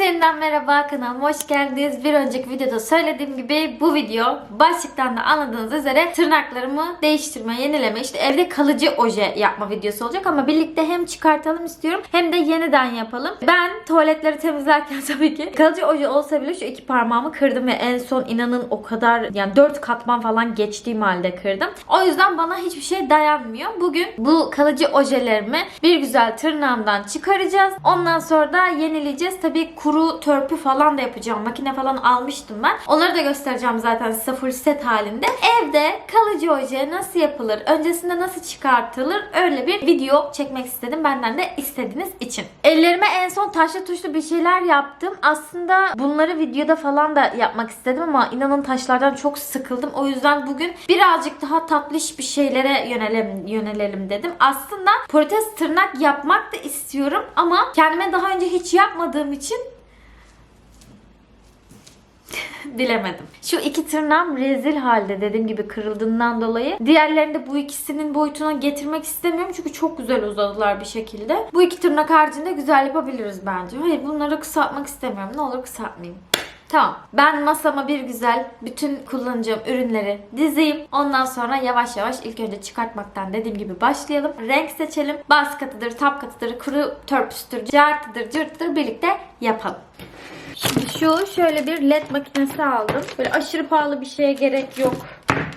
Yeniden merhaba kanalıma hoş geldiniz. Bir önceki videoda söylediğim gibi bu video başlıktan da anladığınız üzere tırnaklarımı değiştirme, yenileme, işte evde kalıcı oje yapma videosu olacak ama birlikte hem çıkartalım istiyorum hem de yeniden yapalım. Ben tuvaletleri temizlerken tabii ki kalıcı oje olsa bile şu iki parmağımı kırdım ve en son inanın o kadar yani dört katman falan geçtiğim halde kırdım. O yüzden bana hiçbir şey dayanmıyor. Bugün bu kalıcı ojelerimi bir güzel tırnağımdan çıkaracağız. Ondan sonra da yenileyeceğiz. Tabii kuru törpü falan da yapacağım. Makine falan almıştım ben. Onları da göstereceğim zaten size full set halinde. Evde kalıcı oje nasıl yapılır? Öncesinde nasıl çıkartılır? Öyle bir video çekmek istedim. Benden de istediğiniz için. Ellerime en son taşlı tuşlu bir şeyler yaptım. Aslında bunları videoda falan da yapmak istedim ama inanın taşlardan çok sıkıldım. O yüzden bugün birazcık daha tatlış bir şeylere yönelelim, yönelelim dedim. Aslında protez tırnak yapmak da istiyorum ama kendime daha önce hiç yapmadığım için bilemedim. Şu iki tırnağım rezil halde dediğim gibi kırıldığından dolayı. Diğerlerini de bu ikisinin boyutuna getirmek istemiyorum çünkü çok güzel uzadılar bir şekilde. Bu iki tırnak haricinde güzel yapabiliriz bence. Hayır bunları kısaltmak istemiyorum. Ne olur kısaltmayayım. Tamam. Ben masama bir güzel bütün kullanacağım ürünleri dizeyim. Ondan sonra yavaş yavaş ilk önce çıkartmaktan dediğim gibi başlayalım. Renk seçelim. Bas katıdır, tap katıdır, kuru törpüstür, cartıdır, cırttır birlikte yapalım. Şimdi şu şöyle bir led makinesi aldım. Böyle aşırı pahalı bir şeye gerek yok.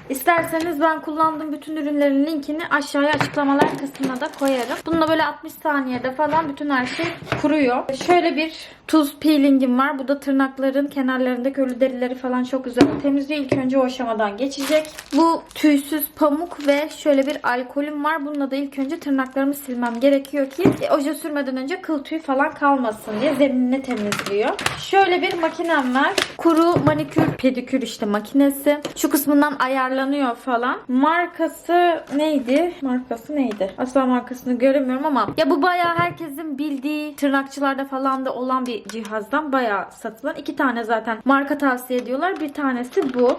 İsterseniz ben kullandığım bütün ürünlerin linkini aşağıya açıklamalar kısmına da koyarım. Bununla böyle 60 saniyede falan bütün her şey kuruyor. Şöyle bir tuz peelingim var. Bu da tırnakların kenarlarındaki ölü derileri falan çok güzel temizliyor. İlk önce o aşamadan geçecek. Bu tüysüz pamuk ve şöyle bir alkolüm var. Bununla da ilk önce tırnaklarımı silmem gerekiyor ki oje sürmeden önce kıl tüy falan kalmasın diye zeminini temizliyor. Şöyle bir makinem var. Kuru manikür pedikür işte makinesi. Şu kısmından ayarlanıyor falan. Markası neydi? Markası neydi? Asla markasını göremiyorum ama ya bu bayağı herkesin bildiği tırnakçılarda falan da olan bir cihazdan bayağı satılan. iki tane zaten marka tavsiye ediyorlar. Bir tanesi bu.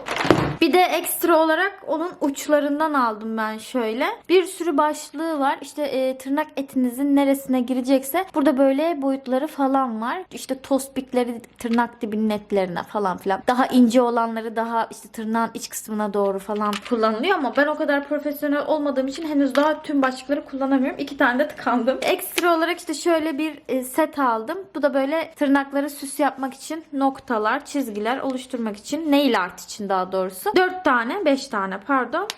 Bir de ekstra olarak onun uçlarından aldım ben şöyle. Bir sürü başlığı var. İşte e, tırnak etinizin neresine girecekse burada böyle boyutları falan var. İşte tospikleri tırnak dibinin netlerine falan filan. Daha ince olanları daha işte tırnağın iç kısmına doğru falan kullanılıyor ama ben o kadar profesyonel olmadığım için henüz daha tüm başlıkları kullanamıyorum. İki tane de tıkandım. Ekstra olarak işte şöyle bir e, set aldım. Bu da böyle tırnakları süs yapmak için noktalar, çizgiler oluşturmak için nail art için daha doğrusu. 4 tane, 5 tane pardon.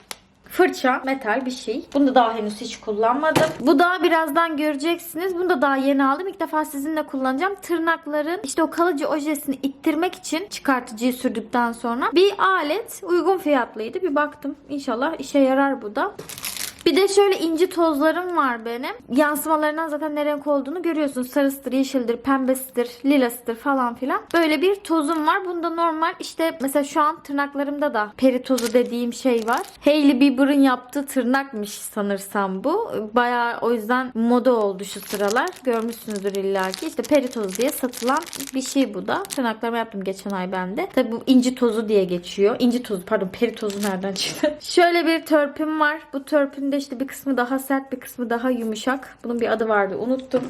Fırça, metal bir şey. Bunu da daha henüz hiç kullanmadım. Bu da birazdan göreceksiniz. Bunu da daha yeni aldım. İlk defa sizinle kullanacağım. Tırnakların işte o kalıcı ojesini ittirmek için çıkartıcıyı sürdükten sonra bir alet uygun fiyatlıydı. Bir baktım. İnşallah işe yarar bu da. Bir de şöyle inci tozlarım var benim. Yansımalarından zaten ne renk olduğunu görüyorsunuz. Sarısıdır, yeşildir, pembesidir, lilasıdır falan filan. Böyle bir tozum var. Bunda normal işte mesela şu an tırnaklarımda da peri tozu dediğim şey var. Hailey Bieber'ın yaptığı tırnakmış sanırsam bu. Bayağı o yüzden moda oldu şu sıralar. Görmüşsünüzdür illaki. İşte peri tozu diye satılan bir şey bu da. Tırnaklarımı yaptım geçen ay ben de. Tabi bu inci tozu diye geçiyor. İnci tozu pardon peri tozu nereden çıktı? Şöyle bir törpüm var. Bu törpün de işte bir kısmı daha sert bir kısmı daha yumuşak. Bunun bir adı vardı unuttum.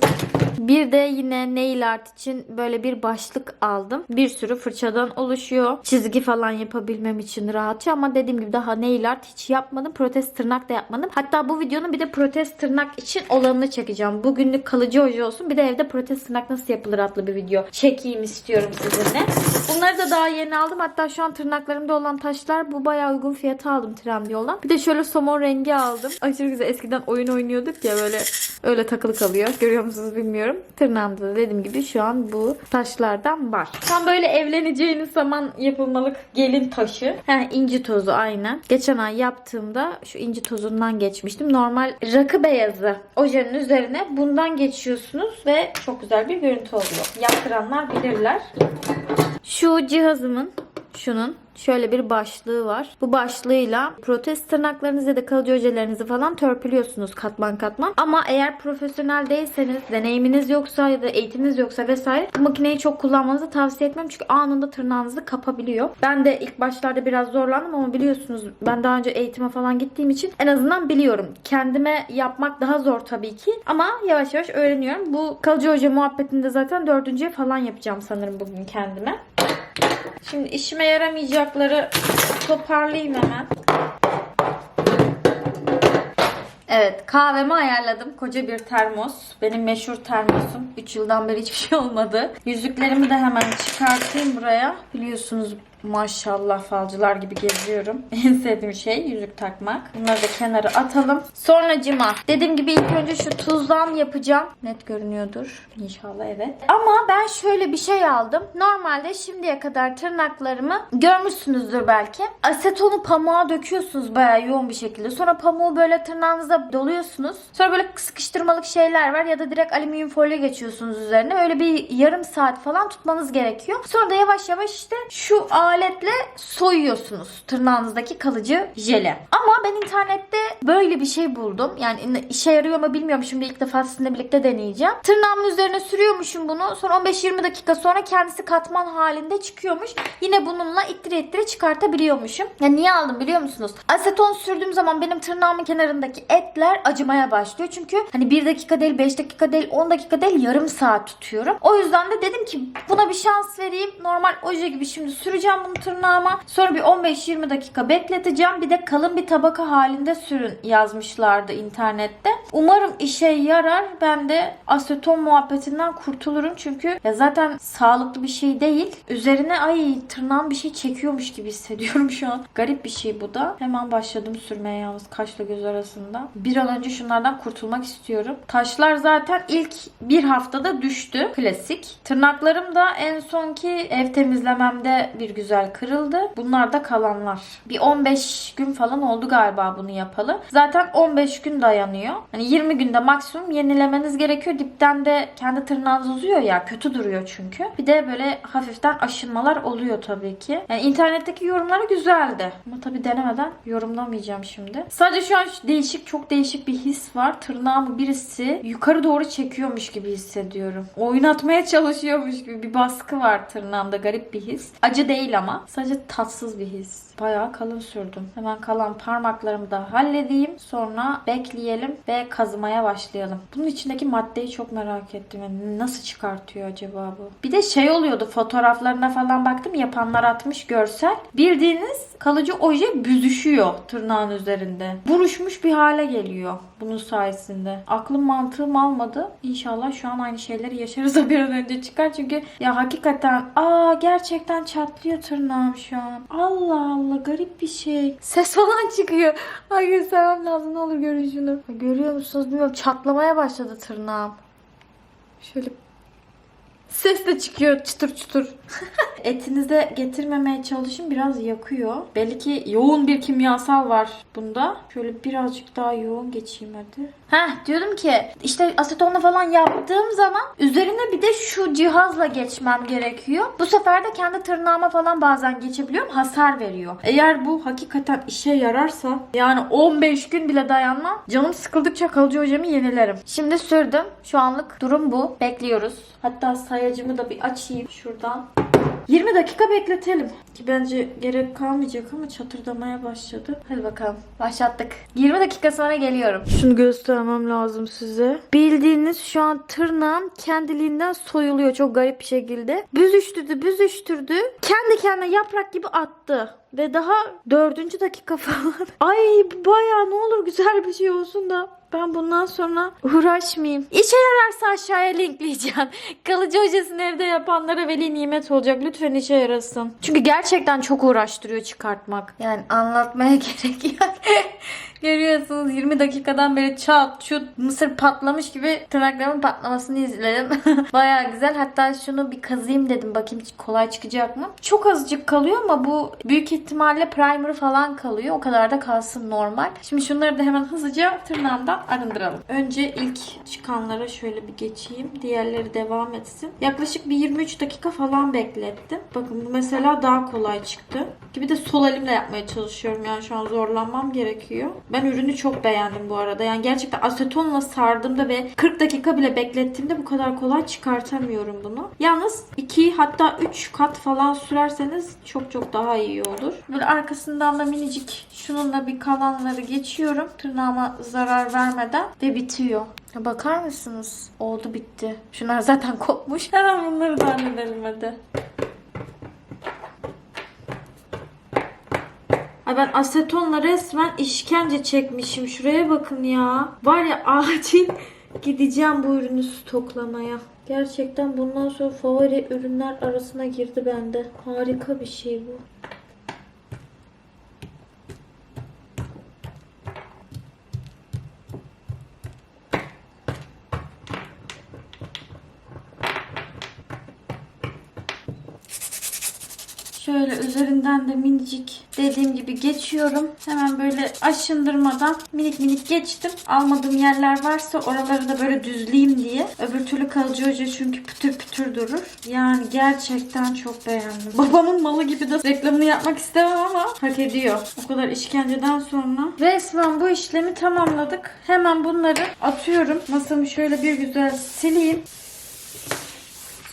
Bir de yine nail art için böyle bir başlık aldım. Bir sürü fırçadan oluşuyor. Çizgi falan yapabilmem için rahatça ama dediğim gibi daha nail art hiç yapmadım. Protez tırnak da yapmadım. Hatta bu videonun bir de protez tırnak için olanını çekeceğim. Bugünlük kalıcı oje olsun. Bir de evde protez tırnak nasıl yapılır adlı bir video çekeyim istiyorum sizinle. Bunları da daha yeni aldım. Hatta şu an tırnaklarımda olan taşlar bu bayağı uygun fiyata aldım Trendyol'dan. Bir de şöyle somon rengi aldım. Aşırı güzel. Eskiden oyun oynuyorduk ya böyle öyle takılı kalıyor. Görüyor musunuz bilmiyorum. Tırnağımda da dediğim gibi şu an bu taşlardan var. Tam böyle evleneceğiniz zaman yapılmalık gelin taşı. He, inci tozu aynen. Geçen ay yaptığımda şu inci tozundan geçmiştim. Normal rakı beyazı ojenin üzerine bundan geçiyorsunuz ve çok güzel bir görüntü oluyor. Yaptıranlar bilirler. Şu cihazımın şunun şöyle bir başlığı var. Bu başlığıyla protez tırnaklarınızı ya da kalıcı ojelerinizi falan törpülüyorsunuz katman katman. Ama eğer profesyonel değilseniz, deneyiminiz yoksa ya da eğitiminiz yoksa vesaire bu makineyi çok kullanmanızı tavsiye etmem. Çünkü anında tırnağınızı kapabiliyor. Ben de ilk başlarda biraz zorlandım ama biliyorsunuz ben daha önce eğitime falan gittiğim için en azından biliyorum. Kendime yapmak daha zor tabii ki ama yavaş yavaş öğreniyorum. Bu kalıcı oje muhabbetinde zaten dördüncüye falan yapacağım sanırım bugün kendime. Şimdi işime yaramayacakları toparlayayım hemen. Evet kahvemi ayarladım. Koca bir termos. Benim meşhur termosum. 3 yıldan beri hiçbir şey olmadı. Yüzüklerimi de hemen çıkartayım buraya. Biliyorsunuz maşallah falcılar gibi geziyorum. En sevdiğim şey yüzük takmak. Bunları da kenara atalım. Sonra cima. Dediğim gibi ilk önce şu tuzdan yapacağım. Net görünüyordur. İnşallah evet. Ama ben şöyle bir şey aldım. Normalde şimdiye kadar tırnaklarımı görmüşsünüzdür belki. Asetonu pamuğa döküyorsunuz bayağı yoğun bir şekilde. Sonra pamuğu böyle tırnağınıza doluyorsunuz. Sonra böyle sıkıştırmalık şeyler var ya da direkt alüminyum folyo geçiyorsunuz üzerine. Öyle bir yarım saat falan tutmanız gerekiyor. Sonra da yavaş yavaş işte şu aletle soyuyorsunuz tırnağınızdaki kalıcı jele. Ama ben internette böyle bir şey buldum. Yani işe yarıyor mu bilmiyorum. Şimdi ilk defa sizinle birlikte deneyeceğim. Tırnağımın üzerine sürüyormuşum bunu. Sonra 15-20 dakika sonra kendisi katman halinde çıkıyormuş. Yine bununla ittire ittire çıkartabiliyormuşum. Ya niye aldım biliyor musunuz? Aseton sürdüğüm zaman benim tırnağımın kenarındaki etler acımaya başlıyor. Çünkü hani 1 dakika değil, 5 dakika değil, 10 dakika değil yarım saat tutuyorum. O yüzden de dedim ki buna bir şans vereyim. Normal oje gibi şimdi süreceğim bunu tırnağıma. Sonra bir 15-20 dakika bekleteceğim. Bir de kalın bir tabaka halinde sürün yazmışlardı internette. Umarım işe yarar. Ben de aseton muhabbetinden kurtulurum. Çünkü ya zaten sağlıklı bir şey değil. Üzerine ay tırnağım bir şey çekiyormuş gibi hissediyorum şu an. Garip bir şey bu da. Hemen başladım sürmeye yalnız kaşla göz arasında. Bir an önce şunlardan kurtulmak istiyorum. Taşlar zaten ilk bir haftada düştü. Klasik. Tırnaklarım da en sonki ev temizlememde bir güzel kırıldı. Bunlar da kalanlar. Bir 15 gün falan oldu galiba bunu yapalı. Zaten 15 gün dayanıyor. Hani 20 günde maksimum yenilemeniz gerekiyor. Dipten de kendi tırnağınız uzuyor ya. Kötü duruyor çünkü. Bir de böyle hafiften aşınmalar oluyor tabii ki. Yani internetteki yorumları güzeldi. Ama tabii denemeden yorumlamayacağım şimdi. Sadece şu an değişik çok değişik bir his var. Tırnağımı birisi yukarı doğru çekiyormuş gibi hissediyorum. Oynatmaya çalışıyormuş gibi bir baskı var tırnağımda. Garip bir his. Acı değil ama. Sadece tatsız bir his. Bayağı kalın sürdüm. Hemen kalan parmaklarımı da halledeyim. Sonra bekleyelim ve kazımaya başlayalım. Bunun içindeki maddeyi çok merak ettim. Yani nasıl çıkartıyor acaba bu? Bir de şey oluyordu fotoğraflarına falan baktım. Yapanlar atmış görsel. Bildiğiniz kalıcı oje büzüşüyor tırnağın üzerinde. Buruşmuş bir hale geliyor bunun sayesinde. Aklım mantığım almadı. İnşallah şu an aynı şeyleri yaşarız da bir an önce çıkar. Çünkü ya hakikaten aa gerçekten çatlıyor tırnağım şu an. Allah Allah garip bir şey. Ses falan çıkıyor. Ay göstermem lazım ne olur görün şunu. Görüyor musunuz bilmiyorum çatlamaya başladı tırnağım. Şöyle Ses de çıkıyor çıtır çıtır. Etinize getirmemeye çalışın biraz yakıyor. Belli ki yoğun bir kimyasal var bunda. Şöyle birazcık daha yoğun geçeyim hadi. Heh diyordum ki işte asetonla falan yaptığım zaman üzerine bir de şu cihazla geçmem gerekiyor. Bu sefer de kendi tırnağıma falan bazen geçebiliyorum. Hasar veriyor. Eğer bu hakikaten işe yararsa yani 15 gün bile dayanmam. Canım sıkıldıkça kalıcı hocamı yenilerim. Şimdi sürdüm. Şu anlık durum bu. Bekliyoruz. Hatta sayacımı da bir açayım şuradan. 20 dakika bekletelim. Ki bence gerek kalmayacak ama çatırdamaya başladı. Hadi bakalım. Başlattık. 20 dakika sonra geliyorum. Şunu göstermem lazım size. Bildiğiniz şu an tırnağım kendiliğinden soyuluyor çok garip bir şekilde. Büzüştürdü, büzüştürdü. Kendi kendine yaprak gibi attı. Ve daha dördüncü dakika falan. Ay baya ne olur güzel bir şey olsun da ben bundan sonra uğraşmayayım. İşe yararsa aşağıya linkleyeceğim. Kalıcı hocasını evde yapanlara veli nimet olacak. Lütfen işe yarasın. Çünkü gerçekten çok uğraştırıyor çıkartmak. Yani anlatmaya gerek yok. Görüyorsunuz 20 dakikadan beri çat çut mısır patlamış gibi tırnaklarımın patlamasını izledim. Baya güzel. Hatta şunu bir kazıyım dedim. Bakayım kolay çıkacak mı? Çok azıcık kalıyor ama bu büyük ihtimalle primer falan kalıyor. O kadar da kalsın normal. Şimdi şunları da hemen hızlıca tırnağımdan arındıralım. Önce ilk çıkanlara şöyle bir geçeyim. Diğerleri devam etsin. Yaklaşık bir 23 dakika falan beklettim. Bakın bu mesela daha kolay çıktı. Gibi de sol elimle yapmaya çalışıyorum. Yani şu an zorlanmam gerekiyor. Ben ürünü çok beğendim bu arada. Yani gerçekten asetonla sardığımda ve 40 dakika bile beklettiğimde bu kadar kolay çıkartamıyorum bunu. Yalnız 2 hatta 3 kat falan sürerseniz çok çok daha iyi olur. Böyle arkasından da minicik şununla bir kalanları geçiyorum. Tırnağıma zarar vermeden ve bitiyor. Bakar mısınız? Oldu bitti. Şunlar zaten kopmuş. Hemen bunları da halledelim hadi. Ben asetonla resmen işkence çekmişim. Şuraya bakın ya. Var ya acil gideceğim bu ürünü stoklamaya. Gerçekten bundan sonra favori ürünler arasına girdi bende. Harika bir şey bu. Şöyle üzerinden de minicik dediğim gibi geçiyorum. Hemen böyle aşındırmadan minik minik geçtim. Almadığım yerler varsa oraları da böyle düzleyeyim diye. Öbür türlü kalıcı oje çünkü pütür pütür durur. Yani gerçekten çok beğendim. Babamın malı gibi de reklamını yapmak istemem ama hak ediyor. O kadar işkenceden sonra. Resmen bu işlemi tamamladık. Hemen bunları atıyorum. Masamı şöyle bir güzel sileyim.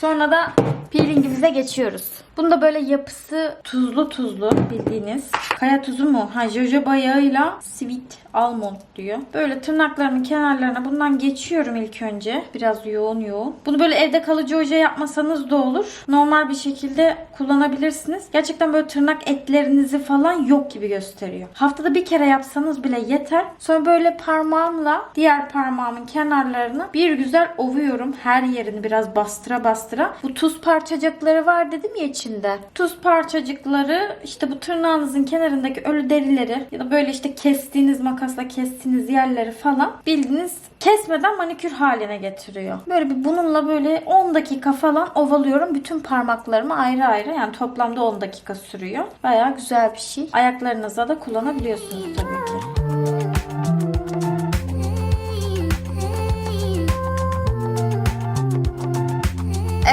Sonra da peelingimize geçiyoruz. Bunda böyle yapısı tuzlu tuzlu bildiğiniz. Kaya tuzu mu? Ha jojoba yağıyla sweet almond diyor. Böyle tırnaklarımın kenarlarına bundan geçiyorum ilk önce. Biraz yoğun yoğun. Bunu böyle evde kalıcı oje yapmasanız da olur. Normal bir şekilde kullanabilirsiniz. Gerçekten böyle tırnak etlerinizi falan yok gibi gösteriyor. Haftada bir kere yapsanız bile yeter. Sonra böyle parmağımla diğer parmağımın kenarlarını bir güzel ovuyorum. Her yerini biraz bastıra bastıra. Bu tuz parçacıkları var dedim ya içinde. Tuz parçacıkları işte bu tırnağınızın kenarındaki ölü derileri ya da böyle işte kestiğiniz makasla kestiğiniz yerleri falan bildiğiniz kesmeden manikür haline getiriyor. Böyle bir bununla böyle 10 dakika falan ovalıyorum. Bütün parmaklarımı ayrı ayrı yani toplamda 10 dakika sürüyor. Baya güzel bir şey. Ayaklarınıza da kullanabiliyorsunuz tabii ki.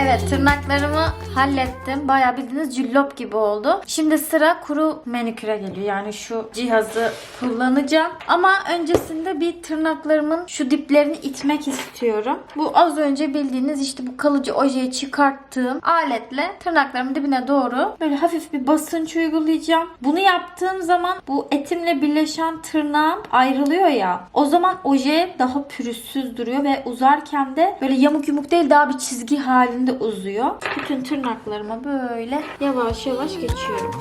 Evet tırnaklarımı hallettim. Bayağı bildiğiniz cillop gibi oldu. Şimdi sıra kuru maniküre geliyor. Yani şu cihazı kullanacağım. Ama öncesinde bir tırnaklarımın şu diplerini itmek istiyorum. Bu az önce bildiğiniz işte bu kalıcı ojeyi çıkarttığım aletle tırnaklarımın dibine doğru böyle hafif bir basınç uygulayacağım. Bunu yaptığım zaman bu etimle birleşen tırnağım ayrılıyor ya. O zaman oje daha pürüzsüz duruyor ve uzarken de böyle yamuk yumuk değil daha bir çizgi halinde uzuyor. Bütün tırnaklarıma böyle yavaş yavaş geçiyorum.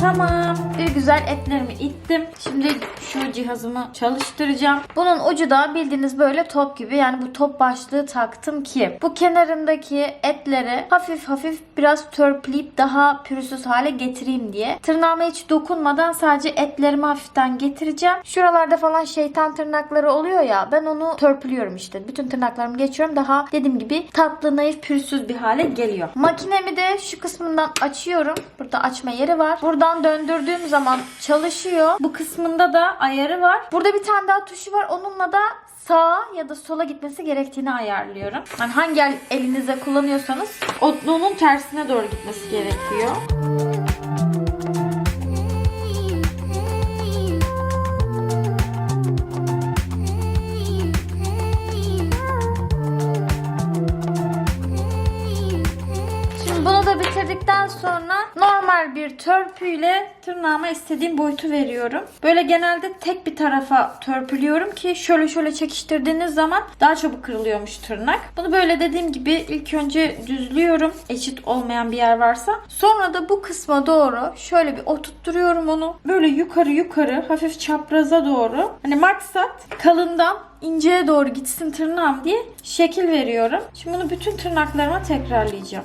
Tamam. Güzel etlerimi ittim. Şimdi şu cihazımı çalıştıracağım. Bunun ucu da bildiğiniz böyle top gibi. Yani bu top başlığı taktım ki bu kenarındaki etleri hafif hafif biraz törpüleyip daha pürüzsüz hale getireyim diye. Tırnağıma hiç dokunmadan sadece etlerimi hafiften getireceğim. Şuralarda falan şeytan tırnakları oluyor ya ben onu törpülüyorum işte. Bütün tırnaklarımı geçiyorum. Daha dediğim gibi tatlı, naif, pürüzsüz bir hale geliyor. Makinemi de şu kısmından açıyorum. Burada açma yeri var. Buradan döndürdüğüm zaman çalışıyor. Bu kısmında da ayarı var. Burada bir tane daha tuşu var. Onunla da sağa ya da sola gitmesi gerektiğini ayarlıyorum. Yani hangi el- elinize kullanıyorsanız onun tersine doğru gitmesi gerekiyor. Güzel bir törpüyle tırnağıma istediğim boyutu veriyorum. Böyle genelde tek bir tarafa törpülüyorum ki şöyle şöyle çekiştirdiğiniz zaman daha çabuk kırılıyormuş tırnak. Bunu böyle dediğim gibi ilk önce düzlüyorum. Eşit olmayan bir yer varsa. Sonra da bu kısma doğru şöyle bir oturtturuyorum onu. Böyle yukarı yukarı hafif çapraza doğru. Hani maksat kalından inceye doğru gitsin tırnağım diye şekil veriyorum. Şimdi bunu bütün tırnaklarıma tekrarlayacağım.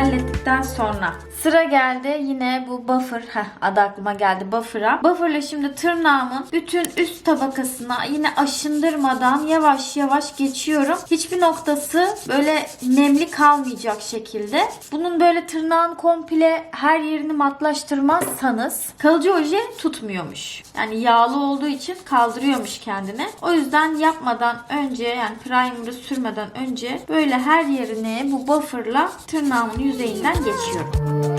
Hallettikten sonra sıra geldi yine bu buffer. Heh, adı aklıma geldi buffer'a. Buffer'la şimdi tırnağımın bütün üst tabakasına yine aşındırmadan yavaş yavaş geçiyorum. Hiçbir noktası böyle nemli kalmayacak şekilde. Bunun böyle tırnağın komple her yerini matlaştırmazsanız kalıcı oje tutmuyormuş. Yani yağlı olduğu için kaldırıyormuş kendini. O yüzden yapmadan önce yani primer'ı sürmeden önce böyle her yerini bu buffer'la tırnağımın yüzeyinden geçiyorum.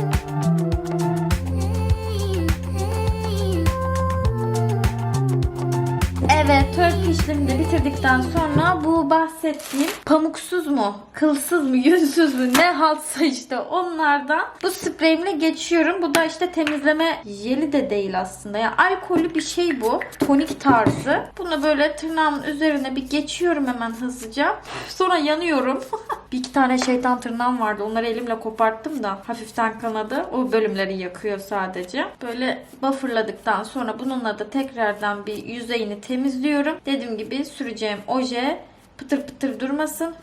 İşlemini de bitirdikten sonra bu bahsettiğim pamuksuz mu, kılsız mı, yüzsüz mü ne haltsa işte onlardan bu spreyimle geçiyorum. Bu da işte temizleme jeli de değil aslında. Yani alkollü bir şey bu. Tonik tarzı. Bunu böyle tırnağımın üzerine bir geçiyorum hemen hızlıca. Sonra yanıyorum. bir iki tane şeytan tırnağım vardı. Onları elimle koparttım da hafiften kanadı. O bölümleri yakıyor sadece. Böyle bufferladıktan sonra bununla da tekrardan bir yüzeyini temizliyorum. Dediğim gibi süreceğim oje pıtır pıtır durmasın.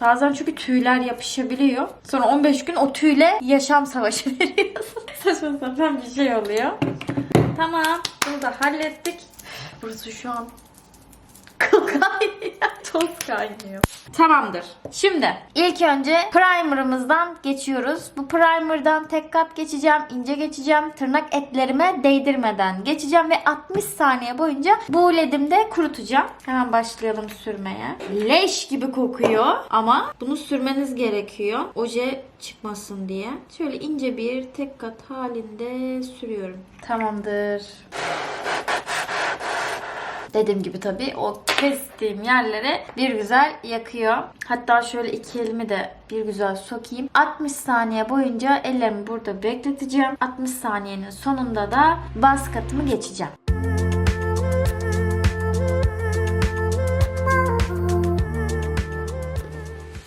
Bazen çünkü tüyler yapışabiliyor. Sonra 15 gün o tüyle yaşam savaşı veriyorsun. Saçma sapan bir şey oluyor. Tamam. Bunu da hallettik. Burası şu an kıl. Kaynıyor. Tamamdır. Şimdi ilk önce primerımızdan geçiyoruz. Bu primerdan tek kat geçeceğim, ince geçeceğim. Tırnak etlerime değdirmeden geçeceğim ve 60 saniye boyunca bu ledimde kurutacağım. Hemen başlayalım sürmeye. Leş gibi kokuyor ama bunu sürmeniz gerekiyor. Oje çıkmasın diye. Şöyle ince bir tek kat halinde sürüyorum. Tamamdır. Dediğim gibi tabii o kestiğim yerlere bir güzel yakıyor. Hatta şöyle iki elimi de bir güzel sokayım. 60 saniye boyunca ellerimi burada bekleteceğim. 60 saniyenin sonunda da katımı geçeceğim.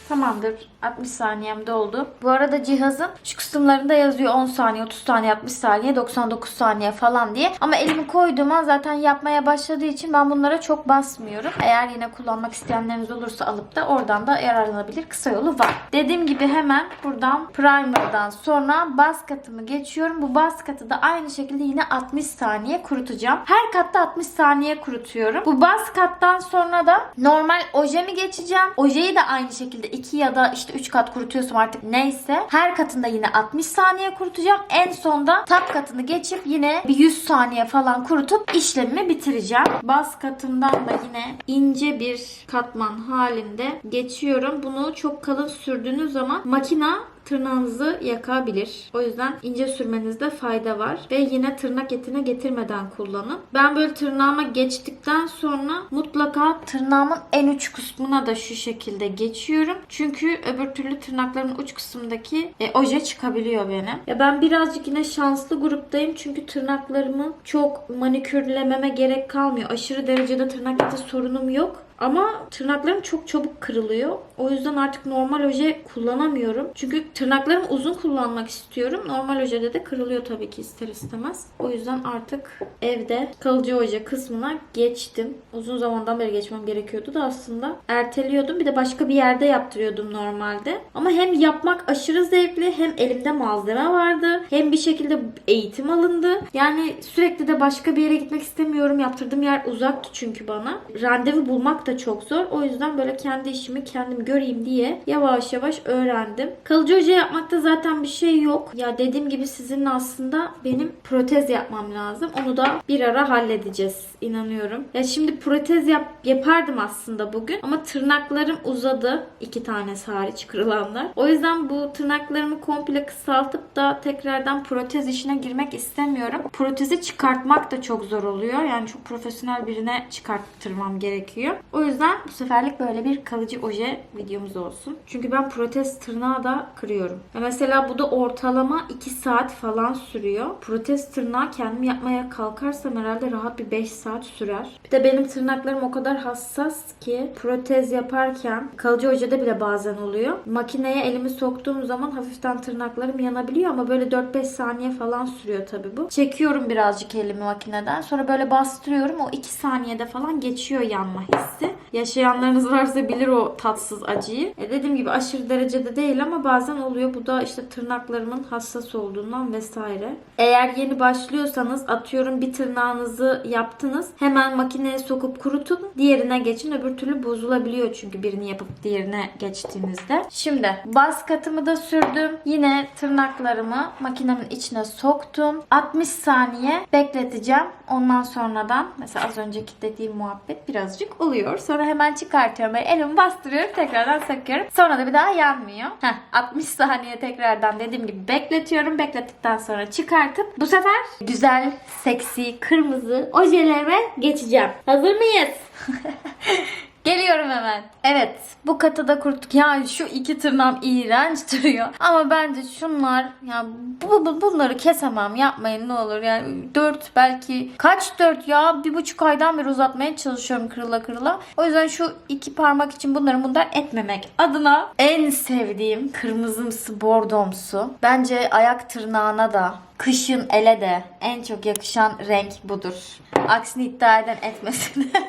Tamamdır. 60 saniyem doldu. Bu arada cihazın şu kısımlarında yazıyor 10 saniye, 30 saniye, 60 saniye, 99 saniye falan diye. Ama elimi koyduğum an zaten yapmaya başladığı için ben bunlara çok basmıyorum. Eğer yine kullanmak isteyenleriniz olursa alıp da oradan da yararlanabilir kısa yolu var. Dediğim gibi hemen buradan primer'dan sonra bas katımı geçiyorum. Bu bas katı da aynı şekilde yine 60 saniye kurutacağım. Her katta 60 saniye kurutuyorum. Bu bas kattan sonra da normal ojemi geçeceğim. Ojeyi de aynı şekilde 2 ya da işte 3 kat kurutuyorsam artık neyse. Her katında yine 60 saniye kurutacağım. En sonda tap katını geçip yine bir 100 saniye falan kurutup işlemimi bitireceğim. Bas katından da yine ince bir katman halinde geçiyorum. Bunu çok kalın sürdüğünüz zaman makina tırnağınızı yakabilir. O yüzden ince sürmenizde fayda var. Ve yine tırnak etine getirmeden kullanın. Ben böyle tırnağıma geçtikten sonra mutlaka tırnağımın en uç kısmına da şu şekilde geçiyorum. Çünkü öbür türlü tırnaklarımın uç kısmındaki e, oje çıkabiliyor benim. Ya ben birazcık yine şanslı gruptayım. Çünkü tırnaklarımı çok manikürlememe gerek kalmıyor. Aşırı derecede tırnak eti sorunum yok. Ama tırnaklarım çok çabuk kırılıyor. O yüzden artık normal oje kullanamıyorum. Çünkü tırnaklarımı uzun kullanmak istiyorum. Normal ojede de kırılıyor tabii ki ister istemez. O yüzden artık evde kalıcı oje kısmına geçtim. Uzun zamandan beri geçmem gerekiyordu da aslında erteliyordum. Bir de başka bir yerde yaptırıyordum normalde. Ama hem yapmak aşırı zevkli hem elimde malzeme vardı. Hem bir şekilde eğitim alındı. Yani sürekli de başka bir yere gitmek istemiyorum. Yaptırdığım yer uzaktı çünkü bana. Randevu bulmak da çok zor. O yüzden böyle kendi işimi kendim göreyim diye yavaş yavaş öğrendim. Kalıcı oje yapmakta zaten bir şey yok. Ya dediğim gibi sizinle aslında benim protez yapmam lazım. Onu da bir ara halledeceğiz inanıyorum. Ya şimdi protez yap yapardım aslında bugün ama tırnaklarım uzadı. iki tanesi hariç kırılanlar. O yüzden bu tırnaklarımı komple kısaltıp da tekrardan protez işine girmek istemiyorum. Protezi çıkartmak da çok zor oluyor. Yani çok profesyonel birine çıkarttırmam gerekiyor. O yüzden bu seferlik böyle bir kalıcı oje videomuz olsun. Çünkü ben protez tırnağı da kırıyorum. Mesela bu da ortalama 2 saat falan sürüyor. Protez tırnağı kendim yapmaya kalkarsam herhalde rahat bir 5 saat sürer. Bir de benim tırnaklarım o kadar hassas ki protez yaparken kalıcı ojede bile bazen oluyor. Makineye elimi soktuğum zaman hafiften tırnaklarım yanabiliyor ama böyle 4-5 saniye falan sürüyor tabii bu. Çekiyorum birazcık elimi makineden. Sonra böyle bastırıyorum. O 2 saniyede falan geçiyor yanma hissi. Yaşayanlarınız varsa bilir o tatsız acıyı. E dediğim gibi aşırı derecede değil ama bazen oluyor. Bu da işte tırnaklarımın hassas olduğundan vesaire. Eğer yeni başlıyorsanız atıyorum bir tırnağınızı yaptınız. Hemen makineye sokup kurutun. Diğerine geçin. Öbür türlü bozulabiliyor çünkü birini yapıp diğerine geçtiğinizde. Şimdi bas katımı da sürdüm. Yine tırnaklarımı makinemin içine soktum. 60 saniye bekleteceğim. Ondan sonradan mesela az önceki dediğim muhabbet birazcık oluyor. Sonra hemen çıkartıyorum. Böyle elimi bastırıyorum. Tekrardan söküyorum. Sonra da bir daha yanmıyor. Heh, 60 saniye tekrardan dediğim gibi bekletiyorum. Beklettikten sonra çıkartıp bu sefer güzel, seksi, kırmızı ojelerime geçeceğim. Hazır mıyız? Geliyorum hemen. Evet bu katı da kuruttuk. Ya şu iki tırnağım iğrenç duruyor. Ama bence şunlar ya bu, bu- bunları kesemem yapmayın ne olur. Yani dört belki kaç dört ya bir buçuk aydan beri uzatmaya çalışıyorum kırıla kırıla. O yüzden şu iki parmak için bunları bunlar etmemek adına en sevdiğim kırmızımsı bordomsu. Bence ayak tırnağına da kışın ele de en çok yakışan renk budur. Aksini iddia eden etmesin.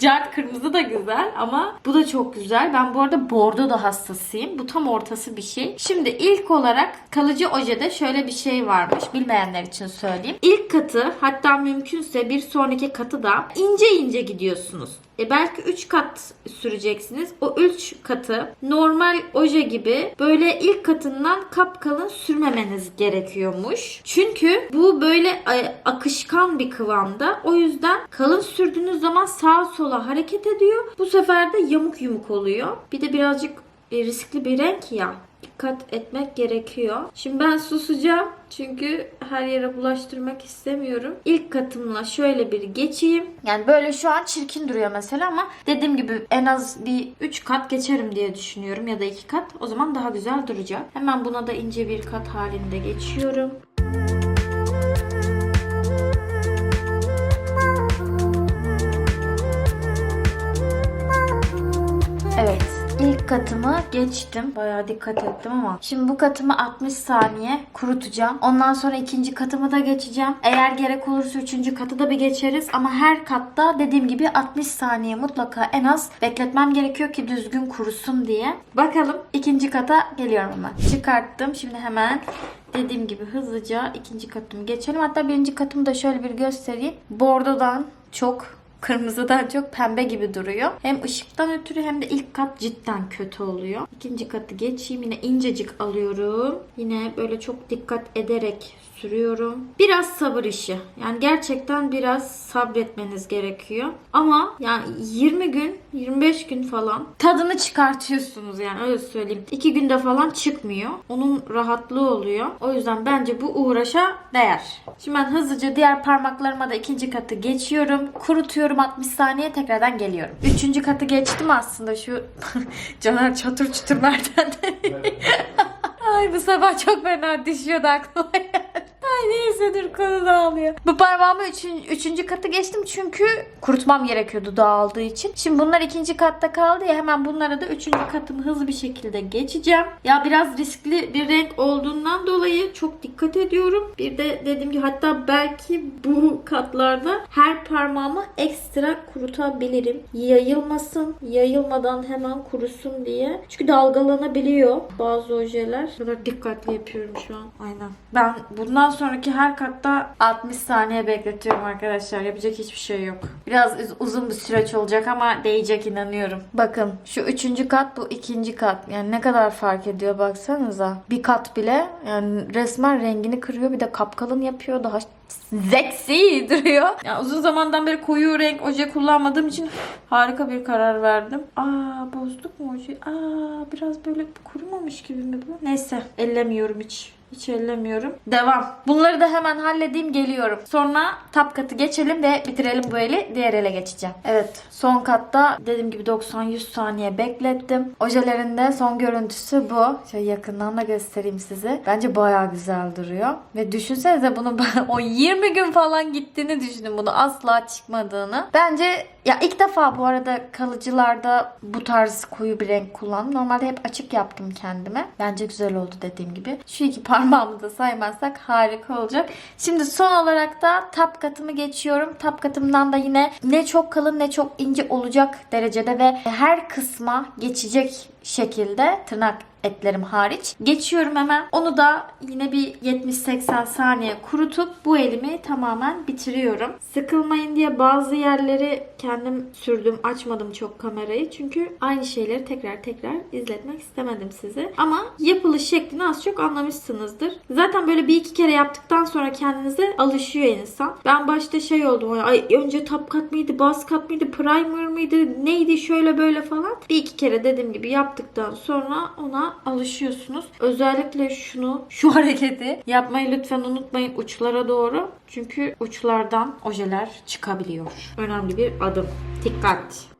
Cart kırmızı da güzel ama bu da çok güzel. Ben bu arada bordo da hastasıyım. Bu tam ortası bir şey. Şimdi ilk olarak kalıcı ojede şöyle bir şey varmış. Bilmeyenler için söyleyeyim. İlk katı hatta mümkünse bir sonraki katı da ince ince gidiyorsunuz. E belki 3 kat süreceksiniz. O 3 katı normal oje gibi böyle ilk katından kapkalın sürmemeniz gerekiyormuş. Çünkü bu böyle akışkan bir kıvamda. O yüzden kalın sürdüğünüz zaman sağa sola hareket ediyor. Bu sefer de yamuk yumuk oluyor. Bir de birazcık e, riskli bir renk ya dikkat etmek gerekiyor. Şimdi ben susacağım çünkü her yere bulaştırmak istemiyorum. İlk katımla şöyle bir geçeyim. Yani böyle şu an çirkin duruyor mesela ama dediğim gibi en az bir 3 kat geçerim diye düşünüyorum ya da 2 kat. O zaman daha güzel duracak. Hemen buna da ince bir kat halinde geçiyorum. Evet. Katımı geçtim. Bayağı dikkat ettim ama. Şimdi bu katımı 60 saniye kurutacağım. Ondan sonra ikinci katımı da geçeceğim. Eğer gerek olursa üçüncü katı da bir geçeriz. Ama her katta dediğim gibi 60 saniye mutlaka en az bekletmem gerekiyor ki düzgün kurusun diye. Bakalım ikinci kata geliyorum hemen. Çıkarttım. Şimdi hemen dediğim gibi hızlıca ikinci katımı geçelim. Hatta birinci katımı da şöyle bir göstereyim. Bordodan çok Kırmızıdan çok pembe gibi duruyor. Hem ışıktan ötürü hem de ilk kat cidden kötü oluyor. İkinci katı geçeyim. Yine incecik alıyorum. Yine böyle çok dikkat ederek sürüyorum. Biraz sabır işi. Yani gerçekten biraz sabretmeniz gerekiyor. Ama yani 20 gün, 25 gün falan tadını çıkartıyorsunuz yani öyle söyleyeyim. 2 günde falan çıkmıyor. Onun rahatlığı oluyor. O yüzden bence bu uğraşa değer. Şimdi ben hızlıca diğer parmaklarıma da ikinci katı geçiyorum. Kurutuyorum 60 saniye tekrardan geliyorum. Üçüncü katı geçtim aslında şu Caner çatır çutur merdivenden. Ay bu sabah çok fena düşüyordu aklıma. Ay neyse dur konu dağılıyor. Bu parmağımı üçün, üçüncü katı geçtim çünkü kurutmam gerekiyordu dağıldığı için. Şimdi bunlar ikinci katta kaldı ya hemen bunlara da üçüncü katımı hızlı bir şekilde geçeceğim. Ya biraz riskli bir renk olduğundan dolayı çok dikkat ediyorum. Bir de dediğim gibi hatta belki bu katlarda her parmağımı ekstra kurutabilirim. Yayılmasın, yayılmadan hemen kurusun diye. Çünkü dalgalanabiliyor bazı ojeler. Bu kadar dikkatli yapıyorum şu an. Aynen. Ben bundan sonraki her katta 60 saniye bekletiyorum arkadaşlar. Yapacak hiçbir şey yok. Biraz uz- uzun bir süreç olacak ama değecek inanıyorum. Bakın şu üçüncü kat bu ikinci kat. Yani ne kadar fark ediyor baksanıza. Bir kat bile yani resmen rengini kırıyor bir de kapkalın yapıyor. Daha seksi duruyor. Yani uzun zamandan beri koyu renk oje kullanmadığım için harika bir karar verdim. Aa bozduk mu oje? Aa biraz böyle kurumamış gibi mi bu? Neyse ellemiyorum hiç. Hiç ellemiyorum. Devam. Bunları da hemen halledeyim geliyorum. Sonra tap katı geçelim ve bitirelim bu eli. Diğer ele geçeceğim. Evet. Son katta dediğim gibi 90-100 saniye beklettim. Ojelerin de son görüntüsü bu. Şöyle yakından da göstereyim size. Bence bayağı güzel duruyor. Ve düşünsenize bunu o 20 gün falan gittiğini düşünün bunu asla çıkmadığını. Bence ya ilk defa bu arada kalıcılarda bu tarz koyu bir renk kullandım. Normalde hep açık yaptım kendime. Bence güzel oldu dediğim gibi. Şu iki parmağımı da saymazsak harika olacak. Şimdi son olarak da tap katımı geçiyorum. Tap katımdan da yine ne çok kalın ne çok ince olacak derecede ve her kısma geçecek şekilde tırnak etlerim hariç. Geçiyorum hemen. Onu da yine bir 70-80 saniye kurutup bu elimi tamamen bitiriyorum. Sıkılmayın diye bazı yerleri kendim sürdüm. Açmadım çok kamerayı. Çünkü aynı şeyleri tekrar tekrar izletmek istemedim size. Ama yapılış şeklini az çok anlamışsınızdır. Zaten böyle bir iki kere yaptıktan sonra kendinize alışıyor insan. Ben başta şey oldum. Ay önce top kat mıydı, bas kat mıydı, primer mıydı, neydi şöyle böyle falan. Bir iki kere dediğim gibi yaptıktan sonra ona alışıyorsunuz. Özellikle şunu, şu hareketi yapmayı lütfen unutmayın uçlara doğru. Çünkü uçlardan ojeler çıkabiliyor. Önemli bir adım. Dikkat.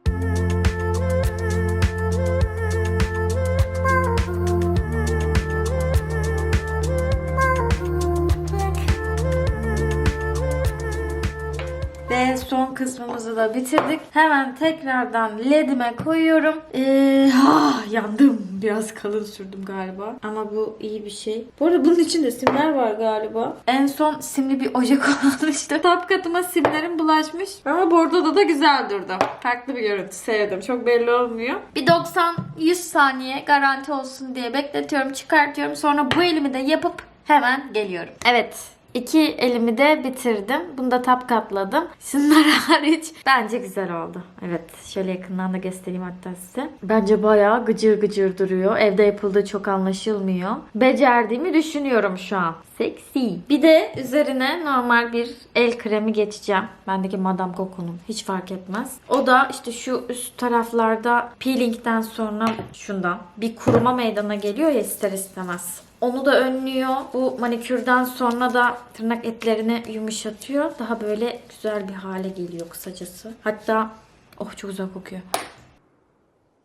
Son kısmımızı da bitirdik. Hemen tekrardan ledime koyuyorum. Ee, ah, yandım. Biraz kalın sürdüm galiba. Ama bu iyi bir şey. Bu arada bunun içinde simler var galiba. En son simli bir oje kullanmıştım. Top katıma simlerim bulaşmış. Ama bordoda da güzel durdu. Farklı bir görüntü. Sevdim. Çok belli olmuyor. Bir 90-100 saniye garanti olsun diye bekletiyorum. Çıkartıyorum. Sonra bu elimi de yapıp hemen geliyorum. Evet. İki elimi de bitirdim. Bunu da tap katladım. Şunlar hariç bence güzel oldu. Evet şöyle yakından da göstereyim hatta size. Bence bayağı gıcır gıcır duruyor. Evde yapıldığı çok anlaşılmıyor. Becerdiğimi düşünüyorum şu an. Seksi. Bir de üzerine normal bir el kremi geçeceğim. Bendeki Madame Coco'nun. Hiç fark etmez. O da işte şu üst taraflarda peelingden sonra şundan bir kuruma meydana geliyor ya ister istemez. Onu da önlüyor. Bu manikürden sonra da tırnak etlerini yumuşatıyor. Daha böyle güzel bir hale geliyor kısacası. Hatta oh çok güzel kokuyor.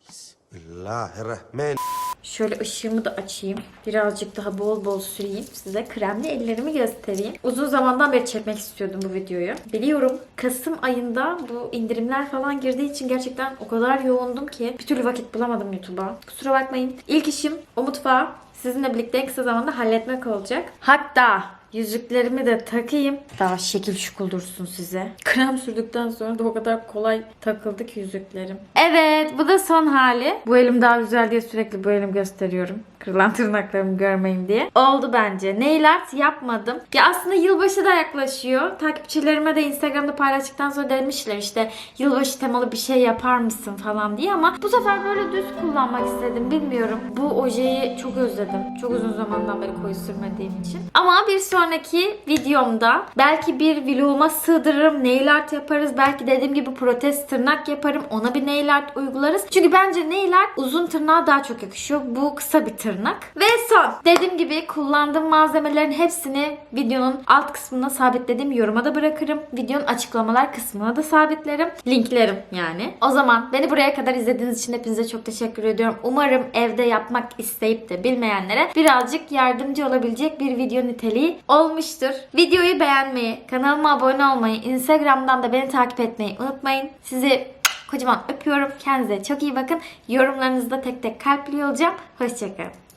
Bismillahirrahmanirrahim. Şöyle ışığımı da açayım. Birazcık daha bol bol süreyim. Size kremli ellerimi göstereyim. Uzun zamandan beri çekmek istiyordum bu videoyu. Biliyorum Kasım ayında bu indirimler falan girdiği için gerçekten o kadar yoğundum ki bir türlü vakit bulamadım YouTube'a. Kusura bakmayın. İlk işim o mutfağı sizinle birlikte en kısa zamanda halletmek olacak. Hatta yüzüklerimi de takayım. Daha şekil şukul dursun size. Krem sürdükten sonra da o kadar kolay takıldı ki yüzüklerim. Evet bu da son hali. Bu elim daha güzel diye sürekli bu elim gösteriyorum. Kırılan tırnaklarımı görmeyin diye. Oldu bence. Nail art yapmadım. Ya aslında yılbaşı da yaklaşıyor. Takipçilerime de Instagram'da paylaştıktan sonra demişler işte yılbaşı temalı bir şey yapar mısın falan diye ama bu sefer böyle düz kullanmak istedim. Bilmiyorum. Bu ojeyi çok özledim. Çok uzun zamandan beri koyu sürmediğim için. Ama bir sonraki videomda belki bir vloguma sığdırırım. Nail art yaparız. Belki dediğim gibi protez tırnak yaparım. Ona bir nail art uygularız. Çünkü bence nail art uzun tırnağa daha çok yakışıyor. Bu kısa bir tırnak. Ve son. Dediğim gibi kullandığım malzemelerin hepsini videonun alt kısmına sabitlediğim yoruma da bırakırım. Videonun açıklamalar kısmına da sabitlerim. Linklerim yani. O zaman beni buraya kadar izlediğiniz için hepinize çok teşekkür ediyorum. Umarım evde yapmak isteyip de bilmeyenlere birazcık yardımcı olabilecek bir video niteliği olmuştur. Videoyu beğenmeyi, kanalıma abone olmayı, Instagram'dan da beni takip etmeyi unutmayın. Sizi kocaman öpüyorum. Kendinize çok iyi bakın. Yorumlarınızda tek tek kalpliyor olacağım. Hoşçakalın.